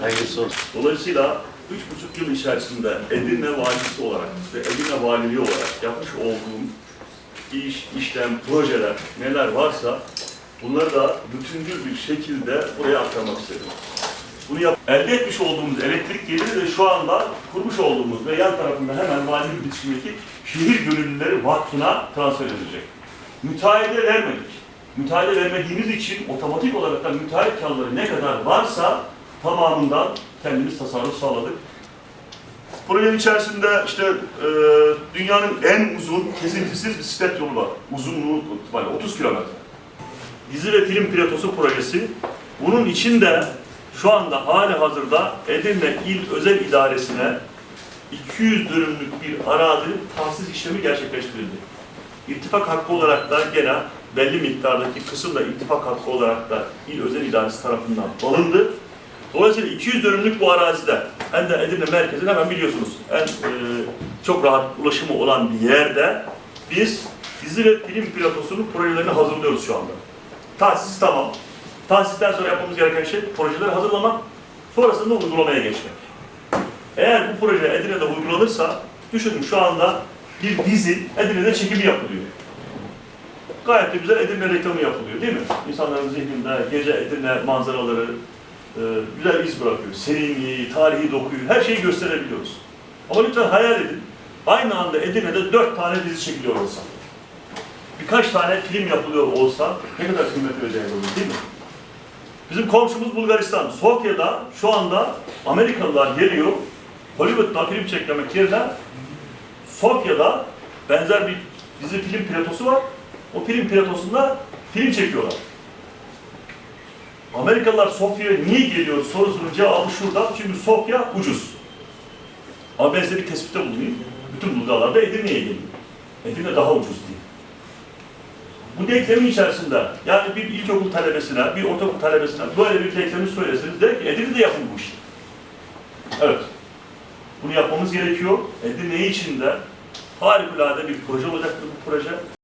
Hayırlısı olsun. Dolayısıyla üç buçuk yıl içerisinde Edirne valisi olarak ve Edirne valiliği olarak yapmış olduğum iş, işlem, projeler neler varsa bunları da bütüncül bir şekilde buraya aktarmak istedim. Bunu yap elde etmiş olduğumuz elektrik geliri de şu anda kurmuş olduğumuz ve yan tarafında hemen valilik bitişimdeki şehir gönüllüleri vakfına transfer edilecek. Müteahhide vermedik. Müteahhide vermediğimiz için otomatik olarak da müteahhit karları ne kadar varsa tamamından kendimiz tasarruf sağladık. Projenin içerisinde işte e, dünyanın en uzun kesintisiz bisiklet yolu var. Uzunluğu itibariyle 30 kilometre. Dizi ve film platosu projesi. Bunun içinde şu anda hali hazırda Edirne İl Özel İdaresi'ne 200 dönümlük bir arazi tahsis işlemi gerçekleştirildi. İttifak hakkı olarak da gene belli miktardaki kısım da ittifak hakkı olarak da İl Özel İdaresi tarafından alındı. Dolayısıyla 200 dönümlük bu arazide, hem de Edirne merkezinde hemen biliyorsunuz, en e, çok rahat ulaşımı olan bir yerde biz dizi ve film platosunun projelerini hazırlıyoruz şu anda. Tahsis tamam. Tahsisten sonra yapmamız gereken şey projeleri hazırlamak, sonrasında uygulamaya geçmek. Eğer bu proje Edirne'de uygulanırsa, düşünün şu anda bir dizi Edirne'de çekimi yapılıyor. Gayet de güzel Edirne reklamı yapılıyor değil mi? İnsanların zihninde gece Edirne manzaraları, e, güzel iz bırakıyor. Serinliği, tarihi dokuyu, her şeyi gösterebiliyoruz. Ama lütfen hayal edin, aynı anda Edirne'de dört tane dizi çekiliyor olsa, birkaç tane film yapılıyor olsa ne kadar kıymetli ve olur değil mi? Bizim komşumuz Bulgaristan. Sofya'da şu anda Amerikalılar geliyor, Hollywood'da film çekmek yerine Sofya'da benzer bir dizi film platosu var. O film platosunda film çekiyorlar. Amerikalılar Sofya'ya niye geliyor sorusunun cevabı şurada. Çünkü Sofya ucuz. Ama ben size bir tespitte bulunayım. Bütün Bulgarlar da Edirne'ye geliyor. Edirne daha ucuz diye. Bu denklemin içerisinde yani bir ilkokul talebesine, bir ortaokul talebesine böyle bir denklemi söyleseniz der ki Edirne'de yapın bu işi. Evet. Bunu yapmamız gerekiyor. Edirne için de harikulade bir proje olacaktır bu proje.